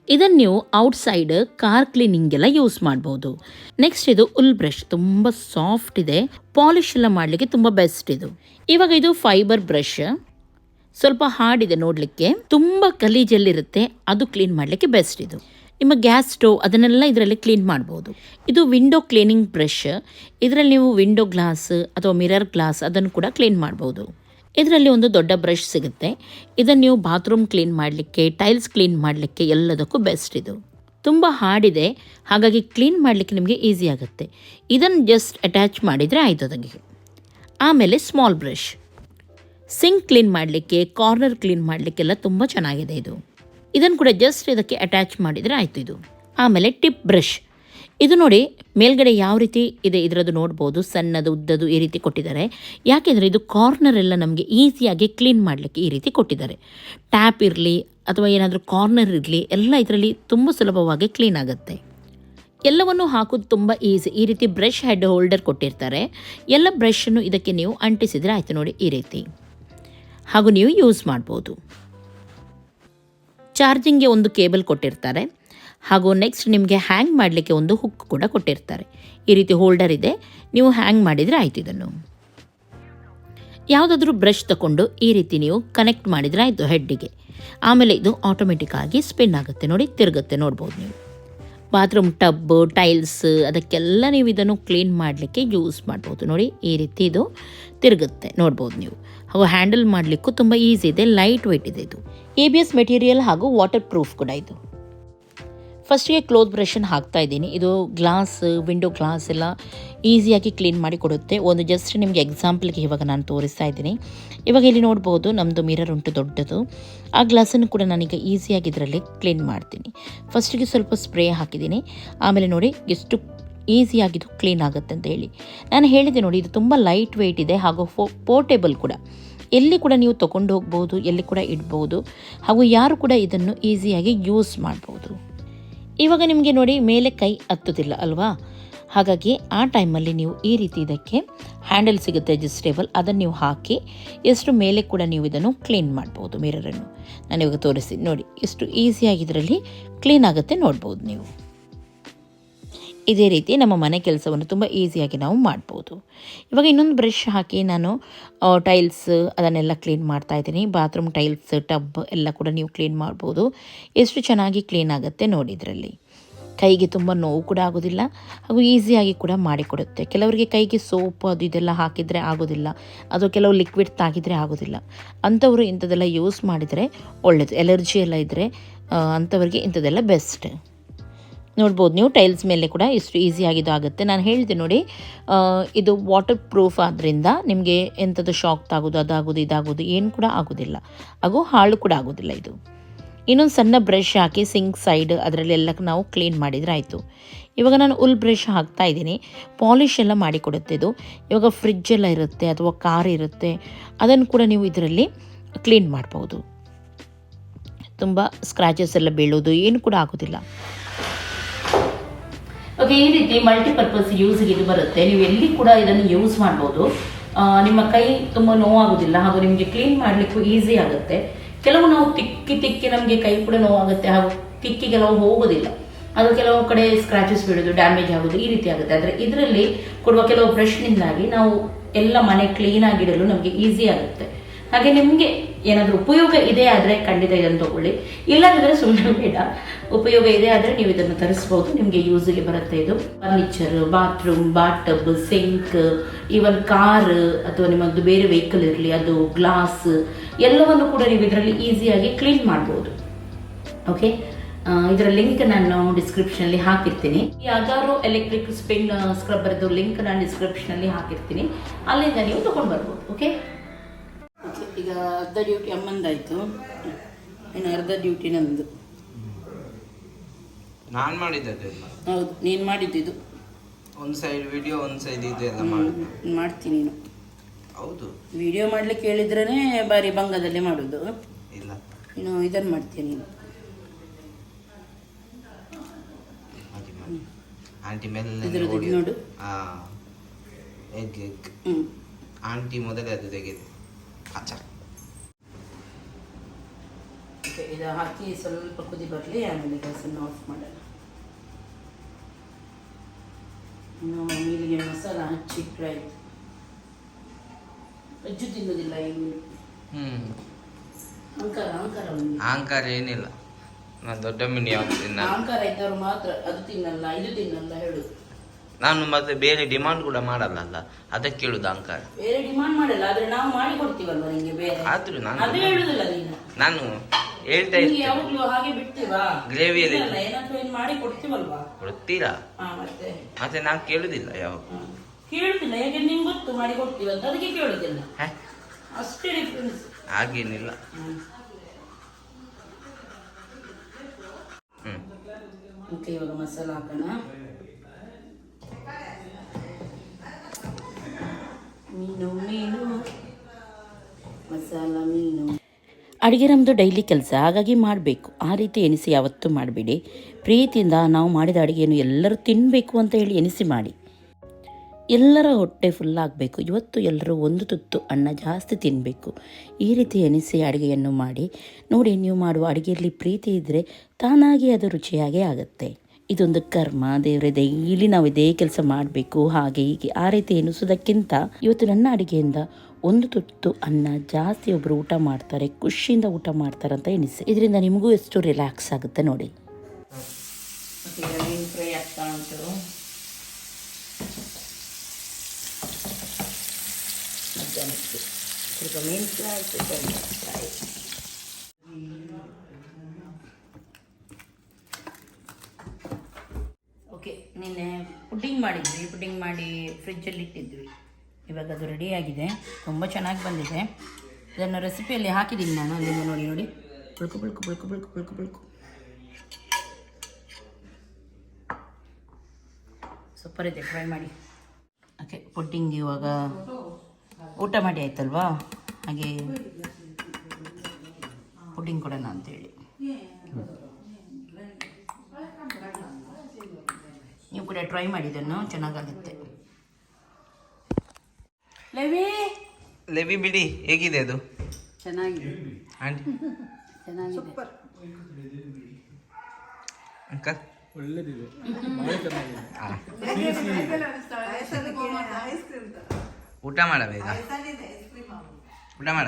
ಇದನ್ನು ನೀವು ಔಟ್ಸೈಡ್ ಕಾರ್ ಕ್ಲೀನಿಂಗೆಲ್ಲ ಯೂಸ್ ಮಾಡ್ಬೋದು. ನೆಕ್ಸ್ಟ್ ಇದು ಉಲ್ ಬ್ರಷ್ ತುಂಬ ಸಾಫ್ಟ್ ಇದೆ. ಪಾಲಿಶ್ ಎಲ್ಲ ಮಾಡಲಿಕ್ಕೆ ತುಂಬ ಬೆಸ್ಟ್ ಇದು. ಇವಾಗ ಇದು ಫೈಬರ್ ಬ್ರಷ್ ಸ್ವಲ್ಪ ಹಾರ್ಡ್ ಇದೆ ನೋಡಲಿಕ್ಕೆ. ತುಂಬ ಗಲೀಜಲ್ಲಿರುತ್ತೆ ಅದು ಕ್ಲೀನ್ ಮಾಡಲಿಕ್ಕೆ ಬೆಸ್ಟ್ ಇದು. ನಿಮ್ಮ ಗ್ಯಾಸ್ ಸ್ಟೋವ್ ಅದನ್ನೆಲ್ಲ ಇದರಲ್ಲಿ ಕ್ಲೀನ್ ಮಾಡ್ಬೋದು. ಇದು ವಿಂಡೋ ಕ್ಲೀನಿಂಗ್ ಬ್ರಷ್, ಇದರಲ್ಲಿ ನೀವು ವಿಂಡೋ ಗ್ಲಾಸ್ ಅಥವಾ ಮಿರರ್ ಗ್ಲಾಸ್ ಅದನ್ನು ಕೂಡ ಕ್ಲೀನ್ ಮಾಡ್ಬೋದು. ಇದರಲ್ಲಿ ಒಂದು ದೊಡ್ಡ ಬ್ರಷ್ ಸಿಗುತ್ತೆ. ಇದನ್ನು ನೀವು ಬಾತ್ರೂಮ್ ಕ್ಲೀನ್ ಮಾಡಲಿಕ್ಕೆ, ಟೈಲ್ಸ್ ಕ್ಲೀನ್ ಮಾಡಲಿಕ್ಕೆ ಎಲ್ಲದಕ್ಕೂ ಬೆಸ್ಟ್ ಇದು. ತುಂಬ ಹಾಡಿದೆ, ಹಾಗಾಗಿ ಕ್ಲೀನ್ ಮಾಡಲಿಕ್ಕೆ ನಿಮಗೆ ಈಸಿ ಆಗುತ್ತೆ. ಇದನ್ನು ಜಸ್ಟ್ ಅಟ್ಯಾಚ್ ಮಾಡಿದರೆ ಆಯಿತು ಅದಕ್ಕೆ. ಆಮೇಲೆ ಸ್ಮಾಲ್ ಬ್ರಷ್. ಸಿಂಕ್ ಕ್ಲೀನ್ ಮಾಡಲಿಕ್ಕೆ, ಕಾರ್ನರ್ ಕ್ಲೀನ್ ಮಾಡಲಿಕ್ಕೆಲ್ಲ ತುಂಬ ಚೆನ್ನಾಗಿದೆ ಇದು. ಇದನ್ನು ಕೂಡ ಜಸ್ಟ್ ಇದಕ್ಕೆ ಅಟ್ಯಾಚ್ ಮಾಡಿದರೆ ಆಯಿತು ಇದು. ಆಮೇಲೆ ಟಿಪ್ ಬ್ರಷ್ ಇದು ನೋಡಿ, ಮೇಲ್ಗಡೆ ಯಾವ ರೀತಿ ಇದೆ ಇದರದ್ದು ನೋಡ್ಬೋದು, ಸಣ್ಣದು ಉದ್ದದು ಈ ರೀತಿ ಕೊಟ್ಟಿದ್ದಾರೆ. ಯಾಕೆಂದರೆ ಇದು ಕಾರ್ನರ್ ಎಲ್ಲ ನಮಗೆ ಈಸಿಯಾಗಿ ಕ್ಲೀನ್ ಮಾಡಲಿಕ್ಕೆ ಈ ರೀತಿ ಕೊಟ್ಟಿದ್ದಾರೆ. ಟ್ಯಾಪ್ ಇರಲಿ, ಅಥವಾ ಏನಾದರೂ ಕಾರ್ನರ್ ಇರಲಿ, ಎಲ್ಲ ಇದರಲ್ಲಿ ತುಂಬ ಸುಲಭವಾಗಿ ಕ್ಲೀನ್ ಆಗುತ್ತೆ. ಎಲ್ಲವನ್ನು ಹಾಕೋದು ತುಂಬ ಈಸಿ ಈ ರೀತಿ ಬ್ರಷ್ ಹೆಡ್ ಹೋಲ್ಡರ್ ಕೊಟ್ಟಿರ್ತಾರೆ. ಎಲ್ಲ ಬ್ರಷನ್ನು ಇದಕ್ಕೆ ನೀವು ಅಂಟಿಸಿದರೆ ಆಯಿತು ನೋಡಿ ಈ ರೀತಿ. ಹಾಗೂ ನೀವು ಯೂಸ್ ಮಾಡ್ಬೋದು. ಚಾರ್ಜಿಂಗ್ಗೆ ಒಂದು ಕೇಬಲ್ ಕೊಟ್ಟಿರ್ತಾರೆ. ಹಾಗೂ ನೆಕ್ಸ್ಟ್ ನಿಮಗೆ ಹ್ಯಾಂಗ್ ಮಾಡಲಿಕ್ಕೆ ಒಂದು ಹುಕ್ ಕೂಡ ಕೊಟ್ಟಿರ್ತಾರೆ. ಈ ರೀತಿ ಹೋಲ್ಡರ್ ಇದೆ. ನೀವು ಹ್ಯಾಂಗ್ ಮಾಡಿದರೆ ಆಯ್ತು ಇದನ್ನು. ಯಾವುದಾದ್ರೂ ಬ್ರಷ್ ತಗೊಂಡು ಈ ರೀತಿ ನೀವು ಕನೆಕ್ಟ್ ಮಾಡಿದರೆ ಆಯಿತು ಹೆಡ್ಡಿಗೆ. ಆಮೇಲೆ ಇದು ಆಟೋಮೆಟಿಕ್ ಆಗಿ ಸ್ಪಿನ್ ಆಗುತ್ತೆ ನೋಡಿ, ತಿರುಗುತ್ತೆ ನೋಡ್ಬೋದು ನೀವು. ಬಾತ್ರೂಮ್ ಟಬ್, ಟೈಲ್ಸ್ ಅದಕ್ಕೆಲ್ಲ ನೀವು ಇದನ್ನು ಕ್ಲೀನ್ ಮಾಡಲಿಕ್ಕೆ ಯೂಸ್ ಮಾಡ್ಬೋದು ನೋಡಿ, ಈ ರೀತಿ ಇದು ತಿರುಗುತ್ತೆ ನೋಡ್ಬೋದು ನೀವು. ಹಾಗೂ ಹ್ಯಾಂಡಲ್ ಮಾಡಲಿಕ್ಕೂ ತುಂಬ ಈಸಿ ಇದೆ, ಲೈಟ್ ವೆಯ್ಟ್ ಇದೆ ಇದು. ಎ ಬಿ ಎಸ್ ಮೆಟೀರಿಯಲ್ ಹಾಗೂ ವಾಟರ್ ಪ್ರೂಫ್ ಕೂಡ ಇದು. ಫಸ್ಟಿಗೆ ಕ್ಲೋತ್ ಬ್ರಷನ್ನು ಹಾಕ್ತಾ ಇದ್ದೀನಿ. ಇದು ಗ್ಲಾಸ್ ವಿಂಡೋ ಗ್ಲಾಸ್ ಎಲ್ಲ ಈಸಿಯಾಗಿ ಕ್ಲೀನ್ ಮಾಡಿ ಕೊಡುತ್ತೆ. ಒಂದು ಜಸ್ಟ್ ನಿಮಗೆ ಎಕ್ಸಾಂಪಲ್ಗೆ ಇವಾಗ ನಾನು ತೋರಿಸ್ತಾ ಇದ್ದೀನಿ. ಇವಾಗ ಇಲ್ಲಿ ನೋಡ್ಬೋದು ನಮ್ಮದು ಮಿರರ್ ಉಂಟು ದೊಡ್ಡದು. ಆ ಗ್ಲಾಸನ್ನು ಕೂಡ ನಾನೀಗ ಈಸಿಯಾಗಿ ಇದರಲ್ಲಿ ಕ್ಲೀನ್ ಮಾಡ್ತೀನಿ. ಫಸ್ಟಿಗೆ ಸ್ವಲ್ಪ ಸ್ಪ್ರೇ ಹಾಕಿದ್ದೀನಿ. ಆಮೇಲೆ ನೋಡಿ ಎಷ್ಟು ಈಸಿಯಾಗಿದು ಕ್ಲೀನ್ ಆಗುತ್ತೆ ಅಂತ ಹೇಳಿ. ನಾನು ಹೇಳಿದೆ ನೋಡಿ, ಇದು ತುಂಬ ಲೈಟ್ ವೆಯ್ಟ್ ಇದೆ ಹಾಗೂ ಫೋ ಪೋರ್ಟೇಬಲ್ ಕೂಡ. ಎಲ್ಲಿ ಕೂಡ ನೀವು ತೊಗೊಂಡು ಹೋಗ್ಬೋದು, ಎಲ್ಲಿ ಕೂಡ ಇಡ್ಬೋದು, ಹಾಗೂ ಯಾರು ಕೂಡ ಇದನ್ನು ಈಸಿಯಾಗಿ ಯೂಸ್ ಮಾಡ್ಬೋದು. ಇವಾಗ ನಿಮಗೆ ನೋಡಿ ಮೇಲೆ ಕೈ ಹತ್ತುದಿಲ್ಲ ಅಲ್ವಾ? ಹಾಗಾಗಿ ಆ ಟೈಮಲ್ಲಿ ನೀವು ಈ ರೀತಿ ಇದಕ್ಕೆ ಹ್ಯಾಂಡಲ್ ಸಿಗುತ್ತೆ ಅಡ್ಜಸ್ಟೇಬಲ್ ಅದನ್ನು ನೀವು ಹಾಕಿ ಎಷ್ಟು ಮೇಲೆ ಕೂಡ ನೀವು ಇದನ್ನು ಕ್ಲೀನ್ ಮಾಡ್ಬೋದು ಮಿರರನ್ನು. ನಾನು ಇವಾಗ ತೋರಿಸಿ ನೋಡಿ, ಎಷ್ಟು ಈಸಿಯಾಗಿ ಇದರಲ್ಲಿ ಕ್ಲೀನ್ ಆಗುತ್ತೆ ನೋಡ್ಬೋದು ನೀವು. ಇದೇ ರೀತಿ ನಮ್ಮ ಮನೆ ಕೆಲಸವನ್ನು ತುಂಬ ಈಸಿಯಾಗಿ ನಾವು ಮಾಡ್ಬೋದು. ಇವಾಗ ಇನ್ನೊಂದು ಬ್ರಷ್ ಹಾಕಿ ನಾನು ಟೈಲ್ಸ್ ಅದನ್ನೆಲ್ಲ ಕ್ಲೀನ್ ಮಾಡ್ತಾ ಇದ್ದೀನಿ. ಬಾತ್ರೂಮ್ ಟೈಲ್ಸ್ ಟಬ್ ಎಲ್ಲ ಕೂಡ ನೀವು ಕ್ಲೀನ್ ಮಾಡ್ಬೋದು. ಎಷ್ಟು ಚೆನ್ನಾಗಿ ಕ್ಲೀನ್ ಆಗುತ್ತೆ ನೋಡಿ ಇದರಲ್ಲಿ. ಕೈಗೆ ತುಂಬ ನೋವು ಕೂಡ ಆಗೋದಿಲ್ಲ, ಹಾಗೂ ಈಸಿಯಾಗಿ ಕೂಡ ಮಾಡಿಕೊಡುತ್ತೆ. ಕೆಲವರಿಗೆ ಕೈಗೆ ಸೋಪ್ ಅದು ಇದೆಲ್ಲ ಹಾಕಿದರೆ ಆಗೋದಿಲ್ಲ, ಅದು ಕೆಲವು ಲಿಕ್ವಿಡ್ ತಾಗಿದರೆ ಆಗೋದಿಲ್ಲ. ಅಂಥವರು ಇಂಥದ್ದೆಲ್ಲ ಯೂಸ್ ಮಾಡಿದರೆ ಒಳ್ಳೆಯದು ಎಲರ್ಜಿ ಎಲ್ಲ ಇದ್ದರೆ ಅಂಥವ್ರಿಗೆ ಇಂಥದ್ದೆಲ್ಲ ಬೆಸ್ಟ್ ನೋಡ್ಬೋದು. ನೀವು ಟೈಲ್ಸ್ ಮೇಲೆ ಕೂಡ ಇಷ್ಟು ಈಸಿಯಾಗಿದ್ದು ಆಗುತ್ತೆ. ನಾನು ಹೇಳಿದೆ ನೋಡಿ ಇದು ವಾಟರ್ ಪ್ರೂಫ್ ಆದ್ದರಿಂದ ನಿಮಗೆ ಎಂಥದ್ದು ಶಾಕ್ ತಾಗೋದು, ಅದಾಗೋದು, ಇದಾಗೋದು ಏನು ಕೂಡ ಆಗೋದಿಲ್ಲ. ಹಾಗೂ ಹಾಳು ಕೂಡ ಆಗೋದಿಲ್ಲ ಇದು. ಇನ್ನೊಂದು ಸಣ್ಣ ಬ್ರಷ್ ಹಾಕಿ ಸಿಂಕ್ ಸೈಡ್ ಅದರಲ್ಲೆಲ್ಲ ನಾವು ಕ್ಲೀನ್ ಮಾಡಿದರೆ ಆಯಿತು. ಇವಾಗ ನಾನು ಉಲ್ ಬ್ರಷ್ ಹಾಕ್ತಾ ಇದ್ದೀನಿ. ಪಾಲಿಷ್ ಎಲ್ಲ ಮಾಡಿಕೊಡುತ್ತೆ ಇದು. ಇವಾಗ ಫ್ರಿಜ್ ಎಲ್ಲ ಇರುತ್ತೆ, ಅಥವಾ ಕಾರ್ ಇರುತ್ತೆ, ಅದನ್ನು ಕೂಡ ನೀವು ಇದರಲ್ಲಿ ಕ್ಲೀನ್ ಮಾಡ್ಬೋದು. ತುಂಬ ಸ್ಕ್ರ್ಯಾಚಸ್ ಎಲ್ಲ ಬೀಳೋದು, ಏನು ಕೂಡ ಆಗೋದಿಲ್ಲ. ಓಕೆ ಈ ರೀತಿ ಮಲ್ಟಿಪರ್ಪಸ್ ಯೂಸ್ಗೆ ಇದು ಬರುತ್ತೆ. ನೀವು ಎಲ್ಲಿ ಕೂಡ ಇದನ್ನು ಯೂಸ್ ಮಾಡ್ಬೋದು. ನಿಮ್ಮ ಕೈ ತುಂಬ ನೋವಾಗೋದಿಲ್ಲ ಹಾಗೂ ನಿಮಗೆ ಕ್ಲೀನ್ ಮಾಡಲಿಕ್ಕೂ ಈಸಿ ಆಗುತ್ತೆ. ಕೆಲವು ನಾವು ತಿಕ್ಕಿ ತಿಕ್ಕಿ ನಮಗೆ ಕೈ ಕೂಡ ನೋವಾಗುತ್ತೆ, ಹಾಗೂ ತಿಕ್ಕಿ ಕೆಲವು ಹೋಗೋದಿಲ್ಲ ಅದು ಕೆಲವು ಕಡೆ ಸ್ಕ್ರಾಚಸ್ ಬೀಳೋದು ಡ್ಯಾಮೇಜ್ ಆಗೋದು ಈ ರೀತಿ ಆಗುತ್ತೆ. ಆದರೆ ಇದರಲ್ಲಿ ಕೊಡುವ ಕೆಲವು ಬ್ರಷ್ನಿಂದಾಗಿ ನಾವು ಎಲ್ಲ ಮನೆ ಕ್ಲೀನ್ ಆಗಿಡಲು ನಮಗೆ ಈಸಿ ಆಗುತ್ತೆ. ಹಾಗೆ ನಿಮಗೆ ಏನಾದರೂ ಉಪಯೋಗ ಇದೆ ಆದರೆ ಖಂಡಿತ ಇದನ್ನು ತಗೊಳ್ಳಿ. ಇಲ್ಲದಿದ್ರೆ ಸುಮ್ಮನೆ ಬೇಡ. ಉಪಯೋಗ ಇದೆ ಆದರೆ ನೀವು ಇದನ್ನು ತರಿಸ್ಬೋದು. ನಿಮಗೆ ಯೂಸಿಗೆ ಬರುತ್ತೆ ಇದು. Furniture bathroom bathtub tub sink even car ಅಥವಾ ನಿಮ್ಮದು ಬೇರೆ ವೆಹಿಕಲ್ ಇರಲಿ, ಅದು ಗ್ಲಾಸ್ ಎಲ್ಲವನ್ನು ಕೂಡ ನೀವು ಇದರಲ್ಲಿ ಈಸಿಯಾಗಿ ಕ್ಲೀನ್ ಮಾಡ್ಬೋದು. ಓಕೆ ಇದರ ಲಿಂಕ್ ನಾನು ಡಿಸ್ಕ್ರಿಪ್ಷನ್ ಅಲ್ಲಿ ಹಾಕಿರ್ತೀನಿ. ಅಗಾರೋ ಎಲೆಕ್ಟ್ರಿಕ್ ಸ್ಪಿನ್ ಸ್ಕ್ರಬ್ಬರ್ದು ಲಿಂಕ್ ನಾನು ಡಿಸ್ಕ್ರಿಪ್ಷನಲ್ಲಿ ಹಾಕಿರ್ತೀನಿ. ಅಲ್ಲಿಂದ ನೀವು ತಗೊಂಡ್ ಬರ್ಬೋದು. ಓಕೆ ಈಗ ಅರ್ಧ ಡ್ಯೂಟಿ ಅಮ್ಮಂದಾಯಿತು. ಇನ್ನು ಅರ್ಧ ಡ್ಯೂಟಿ ನಂದು. ನಾನು ಮಾಡಿದ್ದೆ ಹೌದು ನೀನು ಮಾಡಿದ್ದಿದ್ದು ಒಂದು ಸೈಡ್ ವಿಡಿಯೋ ಒಂದು ಸೈಡ್ ಇದು ಎಲ್ಲ ಮಾಡಿ ಮಾಡ್ತೀನಿ ನೀನು. ಹೌದು. ವಿಡಿಯೋ ಮಾಡ್ಲಿಕ್ಕೆ ಹೇಳಿದ್ರೇ ಬಾರಿ ಭಂಗದಲ್ಲಿ ಮಾಡೋದು. ಇಲ್ಲ. ಇನ್ನು ಇದನ್ನು ಮಾಡ್ತೀನಿ ನೀನು. ಆಂಟಿ ಮೇಲೆ ನೋಡು. ಎಗ್ ಎಗ್ ಹ್ಞೂ ಆಂಟಿ ಮೊದಲೇ ಅದು ತೆಗೆದು. ಅಚ್ಚ. ಓಕೆ ಇದು ಹಾಕಿ ಸ್ವಲ್ಪ ಕುದಿ ಬರಲಿ ಆಮೇಲೆ ಗ್ಯಾಸನ್ನು ಆಫ್ ಮಾಡೋಣ. ಇನ್ನು ಮೀನಿಗೆ ಮಸಾಲ ಹಚ್ಚಿಟ್ರೆ ಆಯ್ತು. ಅಜ್ಜು ತಿನ್ನೋದಿಲ್ಲ ಈ ಮೀನು. ಅಹಂಕಾರ ಅಹಂಕಾರ ಏನಿಲ್ಲ. ನಾನು ದೊಡ್ಡ ಮೀನು ಯಾವ್ದು ತಿನ್ನಲ್ಲ. ಅಹಂಕಾರ ಇದ್ದವ್ರು ಮಾತ್ರ ಅದು ತಿನ್ನಲ್ಲ ಇದು ತಿನ್ನಲ್ಲ ಹೇಳುದು ನಾನು ಮತ್ತೆ ಬೇರೆ ಡಿಮಾಂಡ್ ಕೂಡ ಮಾಡಲ್ಲ ಅಲ್ಲ ಅದಕ್ಕೆ ಕೇಳುದು ಅಂಕಾರ. ಬೇರೆ ಡಿಮಾಂಡ್ ಮಾಡಲ್ಲ ಆದ್ರೆ ನಾವು ಮಾಡಿ ಕೊಡ್ತೀವಲ್ವ ನಿಂಗೆ ಬೇರೆ? ಆದ್ರೂ ನಾನು ಅದೇ ಹೇಳುದಿಲ್ಲ ನೀನು. ನಾನು ಹೇಳ್ತಾ ಹಾಗೆ ಗ್ರೇವಿಯಲ್ಲಿ ಮಾಡಿ ಕೊಡ್ತೀವಲ್ವಾ? ಕೊಡ್ತೀರಾ? ಮತ್ತೆ. ಮತ್ತೆ ನಾನು ಕೇಳುದಿಲ್ಲ ಯಾವ. ಕೇಳುದಿಲ್ಲ ಯಾಕೆ ನಿಂಗೆ ಗೊತ್ತು ಮಾಡಿ ಕೊಡ್ತೀವಿ ಅಂತ? ಅದಕ್ಕೆ ಕೇಳುದಿಲ್ಲ. ಅಷ್ಟೇ ಡಿಫ್ರೆನ್ಸ್ ಹಾಗೇನಿಲ್ಲ. ಓಕೆ ಇವಾಗ ಮಸಾಲ ಹಾಕೋಣ. ಮೀನು ಮೀನು. ಮಸಾಲ ಮೀನು. ಅಡುಗೆ ನಮ್ಮದು ಡೈಲಿ ಕೆಲಸ, ಹಾಗಾಗಿ ಮಾಡಬೇಕು. ಆ ರೀತಿ ಎನಿಸಿ ಯಾವತ್ತೂ ಮಾಡಬೇಡಿ. ಪ್ರೀತಿಯಿಂದ ನಾವು ಮಾಡಿದ ಅಡುಗೆಯನ್ನು ಎಲ್ಲರೂ ತಿನ್ನಬೇಕು ಅಂತ ಹೇಳಿ ಎನಿಸಿ ಮಾಡಿ. ಎಲ್ಲರ ಹೊಟ್ಟೆ ಫುಲ್ ಆಗಬೇಕು. ಇವತ್ತು ಎಲ್ಲರೂ ಒಂದು ತುತ್ತು ಅನ್ನ ಜಾಸ್ತಿ ತಿನ್ನಬೇಕು ಈ ರೀತಿ ಎನಿಸಿ ಅಡುಗೆಯನ್ನು ಮಾಡಿ. ನೋಡಿ, ನೀವು ಮಾಡುವ ಅಡುಗೆಯಲ್ಲಿ ಪ್ರೀತಿ ಇದ್ದರೆ ತಾನಾಗಿ ಅದು ರುಚಿಯಾಗೇ ಆಗುತ್ತೆ. ಇದೊಂದು ಕರ್ಮ. ದೇವರೇ, ಡೈಲಿ ನಾವು ಇದೇ ಕೆಲಸ ಮಾಡಬೇಕು. ಹಾಗೆ ಹೀಗೆ. ಆ ರೀತಿ ಎನಿಸೋದಕ್ಕಿಂತ ಇವತ್ತು ನನ್ನ ಅಡುಗೆಯಿಂದ ಒಂದು ತುತ್ತು ಅನ್ನ ಜಾಸ್ತಿ ಒಬ್ಬರು ಊಟ ಮಾಡ್ತಾರೆ, ಖುಷಿಯಿಂದ ಊಟ ಮಾಡ್ತಾರೆ ಅಂತ ಎನಿಸಿ ಇದರಿಂದ ನಿಮಗೂ ಎಷ್ಟು ರಿಲ್ಯಾಕ್ಸ್ ಆಗುತ್ತೆ ನೋಡಿ. ಫ್ರೈ ಫ್ರೈ ಫ್ರೈ ಓಕೆ ನಿನ್ನೆ ಪುಡ್ಡಿಂಗ್ ಮಾಡಿದ್ವಿ. ಪುಡ್ಡಿಂಗ್ ಮಾಡಿ ಫ್ರಿಜ್ಜಲ್ಲಿ ಇಟ್ಟಿದ್ವಿ. ಇವಾಗ ಅದು ರೆಡಿಯಾಗಿದೆ ತುಂಬ ಚೆನ್ನಾಗಿ ಬಂದಿದೆ. ಇದನ್ನು ರೆಸಿಪಿಯಲ್ಲಿ ಹಾಕಿದ್ದೀನಿ ನಾನು. ಅಲ್ಲಿಂದ ನೋಡಿ ನೋಡಿ. ಬುಳ್ಕು ಬುಳ್ಕು ಬುಳ್ಕು ಬುಳ್ಕು ಬುಳ್ಕು ಬುಳ್ಕು. ಸೂಪರ್ ಇದೆ. ಟ್ರೈ ಮಾಡಿ. ಓಕೆ ಪುಡ್ಡಿಂಗ್ ಇವಾಗ ಊಟ ಮಾಡಿ ಆಯ್ತಲ್ವಾ? ಹಾಗೆ ಪುಡ್ಡಿಂಗ್ ಕೊಡೋಣ ಅಂತೇಳಿ. ನೀವು ಕೂಡ ಕೂಡ ಟ್ರೈ ಮಾಡಿದ್ದನ್ನು ಚೆನ್ನಾಗಾಗುತ್ತೆ. ಲೆವಿ ಲೆವಿ ಬಿಡಿ. ಹೇಗಿದೆ ಅದು? ಚೆನ್ನಾಗಿದೆ. ಆಂಟಿ? ಚೆನ್ನಾಗಿದೆ. ಅಂಕಲ್? ಊಟ ಮಾಡ ಬೇಗ ಊಟ ಮಾಡ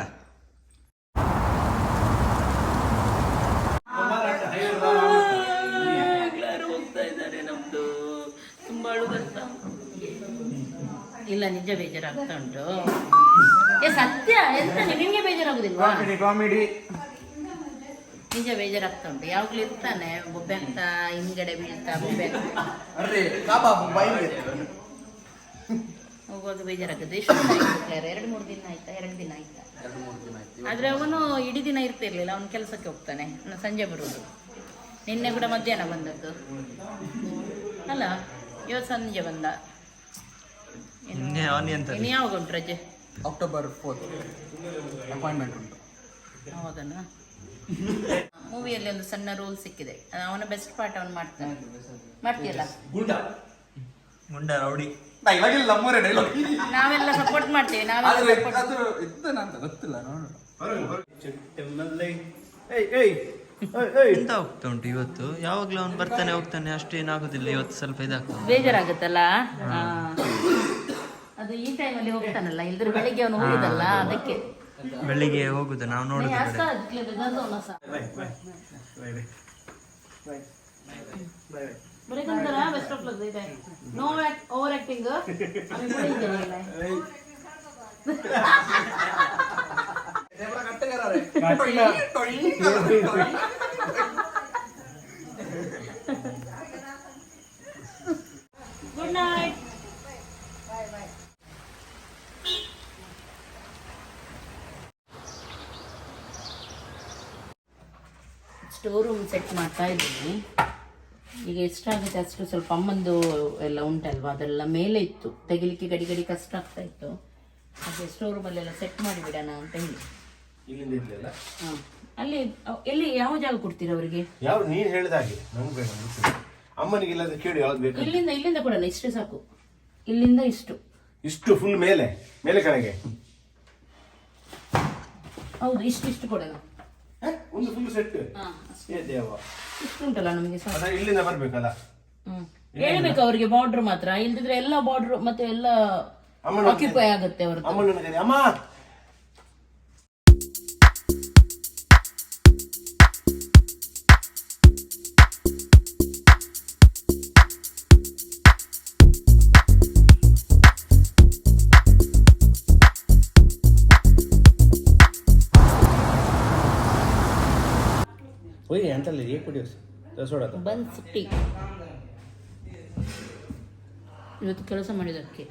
ಹೋಗ್ತಾ ಇದ್ದಾರೆ ನಮ್ದು ತುಂಬಾ ಅಳು ಬರ್ತಾ ಇಲ್ಲ ನಿಜ ಬೇಜಾರಾಗ್ತಾ ಉಂಟು. ಏ ಸತ್ಯ ಎಂತ ನಿಮಗೆ ಬೇಜಾರಾಗುದಿಲ್ವಾ? ಕಾಮಿಡಿ ನಿಜ ಬೇಜಾರಾಗ್ತಾ ಉಂಟು. ಯಾವಾಗ್ಲೂ ಇರ್ತಾನೆ ಬೊಬ್ಬೆ ಅಂತ ಹಿಂಗಡೆ ಬೀಳ್ತಾ ಬೊಬ್ಬೆ ಅಂತ. ಹೋಗುವಾಗ ಬೇಜಾರಾಗುತ್ತೆ ಎಷ್ಟು ದಿನ ಆಯ್ತು ಕ್ಲಿಯರ್? ಎರಡು ಮೂರು ದಿನ ಆಯ್ತಾ? ಎರಡು ದಿನ ಆಯ್ತಾ? ಆದ್ರೆ ಅವನು ಇಡೀ ದಿನ ಇರ್ತಿರ್ಲಿಲ್ಲ ಅವನು ಕೆಲಸಕ್ಕೆ ಹೋಗ್ತಾನೆ. ಸಂಜೆ ಬರುವುದು. ನಿನ್ನೆ ಕೂಡ ಮಧ್ಯಾಹ್ನ ಬಂದದ್ದು. ಅಲ್ಲ ಇವತ್ತು ಸಂಜೆ ಬಂದ. ಇನ್ನು- ಯಾವಾಗ ಉಂಟು ರಜೆ? ಅಕ್ಟೋಬರ್ ಫೋರ್ತ್ ಅಪಾಯಿಂಟ್ಮೆಂಟ್ ಉಂಟು. ಹೌದನ ಮೂವಿಯಲ್ಲಿ ಒಂದು ಸಣ್ಣ ರೋಲ್ ಸಿಕ್ಕಿದೆ. ಅವನ ಬೆಸ್ಟ್ ಪಾರ್ಟ್ ಅವನು ಮಾಡ್ತಾನೆ. ಮಾಡ್ತೀಯಲ್ಲ? ಗುಂಡಾ. ರೌಡಿ. ಡೈಲಾಗ್ ಇಲ್ಲ ನಮ್ಮೂರೇ ಡೈಲಾಗ್ ನಾವೆಲ್ಲ ಸಪೋರ್ಟ್ ಮಾಡ್ತೀವಿ ನಾವೆಲ್ಲ ಸಪೋರ್ಟ್ ಅದು ಇದ್ದನ ಅಂತ ಗೊತ್ತಿಲ್ಲ ನೋಡೋಣ ಎಂತ ಹೋಗ್ತಾ ಉಂಟು ಇವತ್ತು? ಯಾವಾಗ್ಲೂ ಅವ್ನು ಬರ್ತಾನೆ ಹೋಗ್ತಾನೆ ಅಷ್ಟು ಏನಾಗುದಿಲ್ಲ ಇವತ್ತು ಸ್ವಲ್ಪ ಇದಾಗ್ತದೆ. ಬೇಜಾರಾಗುತ್ತಲ್ಲ. ಅದು ಈ ಟೈಮ್ ಅಲ್ಲಿ ಹೋಗ್ತಾನಲ್ಲ ಇಲ್ದ್ರೆ ಬೆಳಿಗ್ಗೆ ಅವನು ಹೋಗುದಲ್ಲ ಅದಕ್ಕೆ. ಬೆಳಿಗ್ಗೆ ಹೋಗುದು ನಾವು ನೋಡುದು ಬರೀಕಂತರ ಬೆಸ್ಟ್ ಆಫ್ ಲಕ್ ಇದೆ. ನೋ ಓವರ್ ಆಕ್ಟಿಂಗ್ ಮಾಡ್ತಾ ಇದ್ದೀನಿ. ಈಗ ಎಷ್ಟಾಗುತ್ತೆ ಅಷ್ಟು ಸ್ವಲ್ಪ ಅಮ್ಮಂದು ಎಲ್ಲ ಉಂಟಲ್ವಾ? ಅದೆಲ್ಲ ಮೇಲೆ ಇತ್ತು. ತೆಗಿಲಿಕ್ಕೆ ಗಡಿ ಗಡಿ ಕಷ್ಟ ಆಗ್ತಾ ಇತ್ತು. ಹಾಗೆ ಸ್ಟೋರ್ ರೂಮಲ್ಲೆಲ್ಲ ಸೆಟ್ ಮಾಡಿಬಿಡೋಣ ಅಂತ ಹೇಳಿ. ಹಾಂ. ಅಲ್ಲಿ ಎಲ್ಲಿ ಯಾವ ಜಾಗ ಕೊಡ್ತೀರಾ ಅವರಿಗೆ? ಯಾವ ನೀನ್ ಹೇಳಿದ ಹಾಗೆ. ನಂಗೆ ಬೇಡ ಅಮ್ಮನಿಗೆ ಇಲ್ಲದ್ರೆ ಕೇಳಿ ಯಾವ್ದು ಬೇಕು ಇಲ್ಲಿಂದ ಇಲ್ಲಿಂದ ಕೊಡೋಣ ಇಷ್ಟು ಸಾಕು. ಇಲ್ಲಿಂದ ಇಷ್ಟು. ಇಷ್ಟು ಫುಲ್ ಮೇಲೆ ಮೇಲೆ ಕೆಳಗೆ ಹೌದು ಇಷ್ಟು ಇಷ್ಟು ಕೊಡೋಣ? ಒಂದು ಫುಲ್ ಸೆಟ್ ಹಾಂ ಏ ದೇವ ಇಷ್ಟು ಉಂಟಲ್ಲ ನಮಗೆ ಸಾಕು. ಅದ ಇಲ್ಲಿಂದ ಬರ್ಬೇಕಲ್ಲ? ಹ್ಮ್. ಹೇಳ್ಬೇಕು ಅವರಿಗೆ ಬಾರ್ಡರ್ ಮಾತ್ರ. ಇಲ್ದಿದ್ರೆ ಎಲ್ಲ ಬಾರ್ಡರ್ ಮತ್ತೆ ಎಲ್ಲ ಅಮ್ಮನ ಆಕ್ಯುಪೈ ಆಗುತ್ತೆ ಅವ್ರದ್ದು. ಅಮ್ಮನ ಕರಿ ಅಮ್ಮ ಅಂತಲ್ಲ ಏ ಕುಡಿಯೋ ರಸೋಡತ ಬನ್ಸ್ ಟೀ ಇವತ್ತು ಕೆಲಸ ಮಾಡಿದಕ್ಕೆ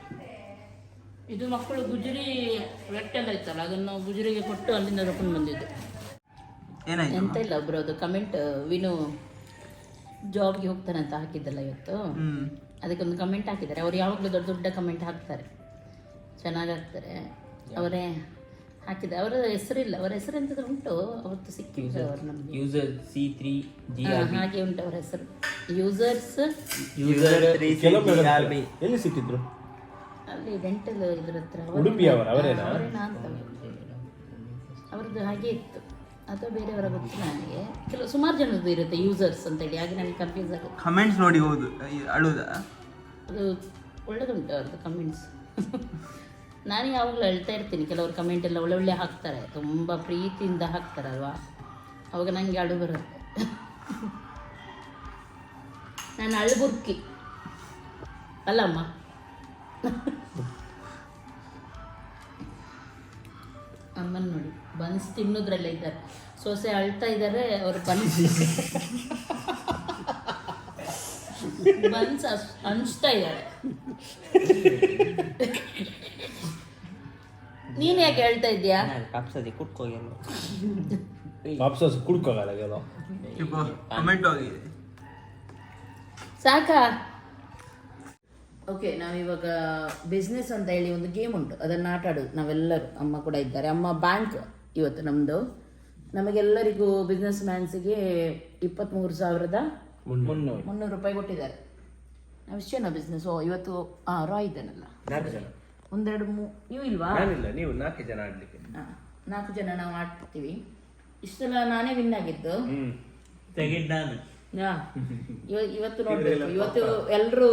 ಇದು ಮಕ್ಕಳು ಗುಜರಿ ರೊಟ್ಟೆಲ್ಲ ಇತ್ತಲ್ಲ ಅದನ್ನು ಗುಜರಿಗೆ ಕೊಟ್ಟು ಅಲ್ಲಿಂದ ತಗೊಂಡು ಬಂದಿದ್ದು. ಎಂತ ಇಲ್ಲ ಒಬ್ರು ಅದು ಕಮೆಂಟ್ ವಿನು ಜಾಬ್ಗೆ ಹೋಗ್ತಾನೆ ಅಂತ ಹಾಕಿದ್ದಲ್ಲ ಇವತ್ತು. ಅದಕ್ಕೊಂದು ಕಮೆಂಟ್ ಹಾಕಿದ್ದಾರೆ. ಅವ್ರು ಯಾವಾಗಲೂ ದೊಡ್ಡ ದೊಡ್ಡ ಕಮೆಂಟ್ ಹಾಕ್ತಾರೆ. ಚೆನ್ನಾಗಿ ಹಾಕ್ತಾರೆ. ಅವರೇ ಹಾಕಿದ್ದಾರೆ. ಅವರ ಹೆಸರಿಲ್ಲ. ಅವರ ಹೆಸರು ಎಂತದ್ರು ಉಂಟು? ಅವತ್ತು ಸಿಕ್ಕಿದ್ರು ಅವ್ರು ನಮಗೆ. ಯೂಸರ್ ಸಿ ತ್ರೀ ಜಿ ಹಾಗೆ ಉಂಟು ಅವರ ಹೆಸರು. ಯೂಸರ್ಸ್ ಯೂಸರ್ ಎಲ್ಲಿ ಸಿಕ್ಕಿದ್ರು? ಅಲ್ಲಿ ಡೆಂಟಲ್ ಇದ್ರ ಹತ್ರ. ಉಡುಪಿ ಅವರ ಅವರೇನಾ? ಅಂತ ಅವ್ರದ್ದು ಹಾಗೆ ಇತ್ತು. ಅಥವಾ ಬೇರೆಯವರ ಗೊತ್ತಿಲ್ಲ ನನಗೆ. ಕೆಲವು ಸುಮಾರು ಜನದ್ದು ಇರುತ್ತೆ ಯೂಸರ್ಸ್ ಅಂತ ಹೇಳಿ. ಹಾಗೆ ನನಗೆ ಕನ್ಫ್ಯೂಸ್ ಆಗುತ್ತೆ. ಕಮೆಂಟ್ಸ್ ನೋಡಿ ಹೌದು ಅಳುದ? ಅದು ಒಳ್ಳೆದುಂಟು ಅವ್ರದ್ದು ಕಮೆಂಟ್ಸ್ ನಾನು ಯಾವಾಗಲೂ ಹೇಳ್ತಾ ಇರ್ತೀನಿ, ಕೆಲವರು ಕಮೆಂಟ್ ಎಲ್ಲ ಒಳ್ಳೆ ಒಳ್ಳೆ ಹಾಕ್ತಾರೆ, ತುಂಬ ಪ್ರೀತಿಯಿಂದ ಹಾಕ್ತಾರಲ್ವಾ? ಅವಾಗ ನನಗೆ ಅಳು ಬರುತ್ತೆ. ನಾನು ಅಳುಬುರ್ಕಿ ಅಲ್ಲಮ್ಮ ಅಮ್ಮನ ನೋಡಿ, ಬನ್ಸ್ ತಿನ್ನೋದ್ರಲ್ಲೇ ಇದ್ದಾರೆ. ಸೊಸೆ ಅಳ್ತಾ ಇದ್ದಾರೆ, ಅವರು ಬನ್ಸ್ ಬನ್ಸ್ ಅನ್ಸ್ತಾ ಇದ್ದಾರೆ. ನೀನ್ ಯಾಕೆ ಹೇಳ್ತಾ ಇದ್ಯಾ ಕಾಪ್ಸದೆ? ಕುಟ್ಕೋಗೆಲ್ಲ ವಾಪಸ್ ಕುಡ್ಕೋಗಲ್ಲ ಕೆಲವು ಕಮೆಂಟ್ ಹೋಗಿದೆ ಸಾಕಾ? ಓಕೆ ನಾವಿವಾಗ ಬಿಸ್ನೆಸ್ ಅಂತ ಹೇಳಿ ಒಂದು ಗೇಮ್ ಉಂಟು. ಅದನ್ನು ಆಟ ಆಡೋದು. ನಾವೆಲ್ಲರೂ ಅಮ್ಮ ಕೂಡ ಇದ್ದಾರೆ. ಅಮ್ಮ ಬ್ಯಾಂಕ್ ಇವತ್ತು ನಮ್ಮದು ನಮಗೆಲ್ಲರಿಗೂ ಬಿಸ್ನೆಸ್ ಮ್ಯಾನ್ಸಿಗೆ ಇಪ್ಪತ್ತ್ಮೂರು ಸಾವಿರದ ಮುನ್ನೂರು. ಮುನ್ನೂರು ರೂಪಾಯಿ ಕೊಟ್ಟಿದ್ದಾರೆ. ನಾವು ಇಷ್ಟೇನೋ ಬಿಸ್ನೆಸ್ ಓ ಇವತ್ತು ಹಾಂ ರಾಯ್ ಇದ್ದಾನಲ್ಲ. ಒಂದೆರಡು ಮೂ ನೀವು ಇಲ್ವಾ? ನಾನಿಲ್ಲ ನೀವು ನಾಲ್ಕು ಜನ ಆಡ್ಲಿಕ್ಕೆ ಹಾ, ನಾಲ್ಕು ಜನ ನಾವು ಆಡ್ತೀವಿ ಇಷ್ಟೆಲ್ಲ ನಾನೇ ವಿನ್ ಆಗಿದ್ದು. ನಾನು. ಹಾ. ಇವ- ಇವತ್ತು ನೋಡ್ಬೇಕು. ಇವತ್ತು ಎಲ್ಲರೂ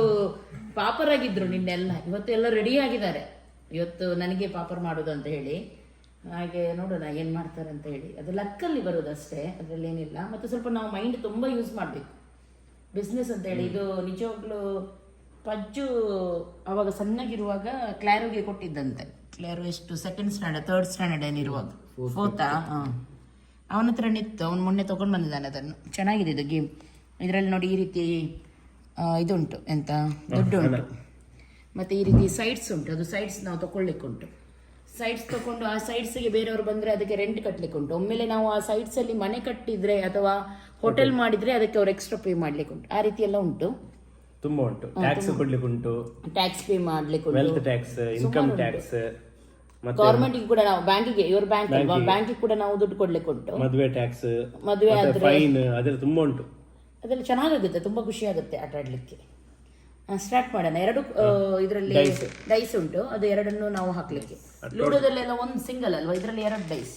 ಪಾಪರ್ ಆಗಿದ್ರು ನಿನ್ನೆಲ್ಲ. ಇವತ್ತು ಎಲ್ಲ ರೆಡಿ ಆಗಿದ್ದಾರೆ. ಇವತ್ತು ನನಗೆ ಪಾಪರ್ ಮಾಡೋದು ಅಂತ ಹೇಳಿ. ಹಾಗೆ ನೋಡೋಣ ಏನ್ ಮಾಡ್ತಾರೆ ಅಂತ ಹೇಳಿ. ಅದು ಲಕ್ಕಲ್ಲಿ ಬರೋದಷ್ಟೇ. ಅದರಲ್ಲಿ ಏನಿಲ್ಲ. ಮತ್ತೆ ಸ್ವಲ್ಪ ನಾವು ಮೈಂಡ್ ತುಂಬಾ ಯೂಸ್ ಮಾಡಬೇಕು. ಬಿಸ್ನೆಸ್ ಅಂತ ಹೇಳಿ. ಇದು ನಿಜವಾಗ್ಲೂ ಪಜ್ಜು ಅವಾಗ ಸಣ್ಣಗಿರುವಾಗ ಕ್ಲಾರೋಗೆ ಕೊಟ್ಟಿದ್ದಂತೆ. ಕ್ಲಾರೋ ಎಷ್ಟು ಸೆಕೆಂಡ್ ಸ್ಟ್ಯಾಂಡರ್ಡ್ ತರ್ಡ್ ಸ್ಟ್ಯಾಂಡರ್ಡ್ ಏನಿರುವಾಗ ಫೋರ್ತಾ ಹಾಂ. ಅವನ ಹತ್ರ ನಿತ್ತು ಅವನು ಮೊನ್ನೆ ತೊಗೊಂಡು ಬಂದಿದ್ದಾನೆ ಅದನ್ನು. ಚೆನ್ನಾಗಿದೆ ಇದು ಗೇಮ್ ಇದರಲ್ಲಿ ನೋಡಿ ಈ ರೀತಿ ಇದುಂಟು. ಎಂತ? ದುಡ್ಡು ಉಂಟು ಮತ್ತು ಈ ರೀತಿ ಸೈಡ್ಸ್ ಉಂಟು. ಅದು ಸೈಡ್ಸ್ ನಾವು ತಗೊಳ್ಲಿಕ್ಕೆ ಉಂಟು ಸೈಡ್ಸ್ ತಗೊಂಡು ಆ ಸೈಡ್ಸ್ಗೆ ಬೇರೆಯವರು ಬಂದರೆ ಅದಕ್ಕೆ ರೆಂಟ್ ಕಟ್ಟಲಿಕ್ಕೆ ಉಂಟು ಒಮ್ಮೆಲೆ ನಾವು ಆ ಸೈಡ್ಸಲ್ಲಿ ಮನೆ ಕಟ್ಟಿದ್ರೆ ಅಥವಾ ಹೋಟೆಲ್ ಮಾಡಿದರೆ ಅದಕ್ಕೆ ಅವ್ರು ಎಕ್ಸ್ಟ್ರಾ ಪೇ ಮಾಡ್ಲಿಕ್ಕೆ ಉಂಟು ಆ ರೀತಿ ಎಲ್ಲ ಉಂಟು. ತುಂಬಾ ಉಂಟು. ಟ್ಯಾಕ್ಸ್ ಕೊಡ್ಲಿಕ್ಕೆ ಉಂಟು ಟ್ಯಾಕ್ಸ್ ಪೇ ಮಾಡ್ಲಿಕ್ಕೆ ವೆಲ್ತ್ ಟ್ಯಾಕ್ಸ್ ಇನ್ಕಮ್ ಟ್ಯಾಕ್ಸ್ ಮತ್ತೆ ಗೌರ್ಮೆಂಟ್ಗೆ ಕೂಡ ನಾವು ಬ್ಯಾಂಕಿಗೆ ಇವ್ರ ಬ್ಯಾಂಕ್ ಬ್ಯಾಂಕಿಗೆ ಕೂಡ ನಾವು ದುಡ್ಡು ಕೊಡ್ಲಿಕ್ಕೆ ಉಂಟು ಮದುವೆ ಟ್ಯಾಕ್ಸ್ ಮದುವೆ ಆದ್ರೆ ಫೈನ್ ಅದೆಲ್ಲ ತುಂಬಾ ಉಂಟು. ಅದೆಲ್ಲ ಚೆನ್ನಾಗಿರುತ್ತೆ ತುಂಬಾ ಖುಷಿ ಆಗುತ್ತೆ ಆಟ ಆಡ್ಲಿಕ್ಕೆ. ಸ್ಟಾರ್ಟ್ ಮಾಡೋಣ. ಎರಡು ಇದರಲ್ಲಿ ಡೈಸ್ ಉಂಟು. ಅದು ಎರಡನ್ನು ನಾವು ಹಾಕ್ಲಿಕ್ಕೆ. ಲೂಡೋದಲ್ಲೆಲ್ಲ ಒಂದು ಸಿಂಗಲ್ ಅಲ್ವಾ? ಇದರಲ್ಲಿ ಎರಡು ಡೈಸ್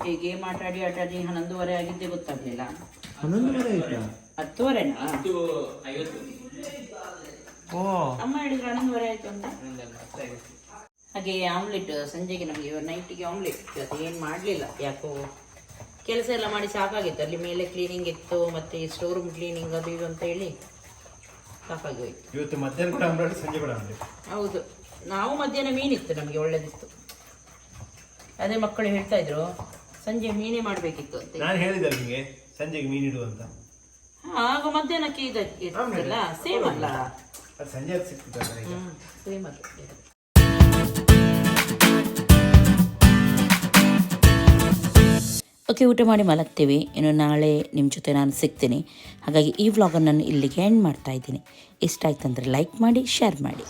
ಓಕೆ ಗೇಮ್ ಆಟಾಡಿ ಹನ್ನೊಂದುವರೆ ಆಗಿದ್ದೆ ಗೊತ್ತಾಗ್ಲಿಲ್ಲ. ಹನ್ನೊಂದುವರೆ ಆಯ್ತಾ? ಹತ್ತುವರೆನಾ? ಓ. ಅಮ್ಮ ಹೇಳಿದ್ರು ಹನ್ನೊಂದುವರೆ ಆಯ್ತು ಅಂತ. ಹಾಗೆ ಆಮ್ಲೆಟ್ ಸಂಜೆಗೆ ನಮಗೆ ನೈಟಿಗೆ ಆಮ್ಲೆಟ್ ಅದು ಏನು ಮಾಡಲಿಲ್ಲ ಯಾಕೋ ಕೆಲಸ ಎಲ್ಲ ಮಾಡಿ ಸಾಕಾಗಿತ್ತು. ಅಲ್ಲಿ ಮೇಲೆ ಕ್ಲೀನಿಂಗ್ ಇತ್ತು ಮತ್ತೆ ಸ್ಟೋರ್ ರೂಮ್ ಕ್ಲೀನಿಂಗ್ ಅದು ಇದು ಅಂತ ಹೇಳಿ ಸಾಕಾಗಿ ಹೋಯ್ತು ಇವತ್ತು ಮಧ್ಯಾಹ್ನ ಕೂಡ ಆಮ್ಲೆಟ್ ಸಂಜೆ ಕೂಡ ಆಮ್ಲೆಟ್. ಹೌದು. ನಾವು ಮಧ್ಯಾಹ್ನ ಮೀನಿತ್ತು ನಮಗೆ ಒಳ್ಳೇದಿತ್ತು. ಅದೇ ಮಕ್ಕಳು ಹೇಳ್ತಾ ಇದ್ರು ಸಂಜೆ ಮೀನೇ ಮಾಡಬೇಕಿತ್ತು ಅಂತ ನಾನು ಹೇಳಿದೆ ನಿಮಗೆ ಸಂಜೆಗೆ ಮೀನು ಇಡು ಅಂತ. ಆಗ ಮಧ್ಯಾಹ್ನಕ್ಕೆ ಇದಕ್ಕೆ ಇರ್ತಲ್ಲ ಸೇಮ್ ಅಲ್ಲ. ಅದು ಸಂಜೆ ಅದು ಸಿಕ್ಕಿತ್ತು ಈಗ. ಸೇಮ್ ಅಲ್ಲ ಓಕೆ ಊಟ ಮಾಡಿ ಮಲಗ್ತೀವಿ. ಇನ್ನು ನಾಳೆ ನಿಮ್ಮ ಜೊತೆ ನಾನು ಸಿಗ್ತೀನಿ. ಹಾಗಾಗಿ ಈ ವ್ಲಾಗನ್ನು ನಾನು ಇಲ್ಲಿಗೆ ಎಂಡ್ ಮಾಡ್ತಾ ಇದ್ದೀನಿ. ಇಷ್ಟ ಆಯ್ತಂದರೆ ಲೈಕ್ ಮಾಡಿ ಶೇರ್ ಮಾಡಿ.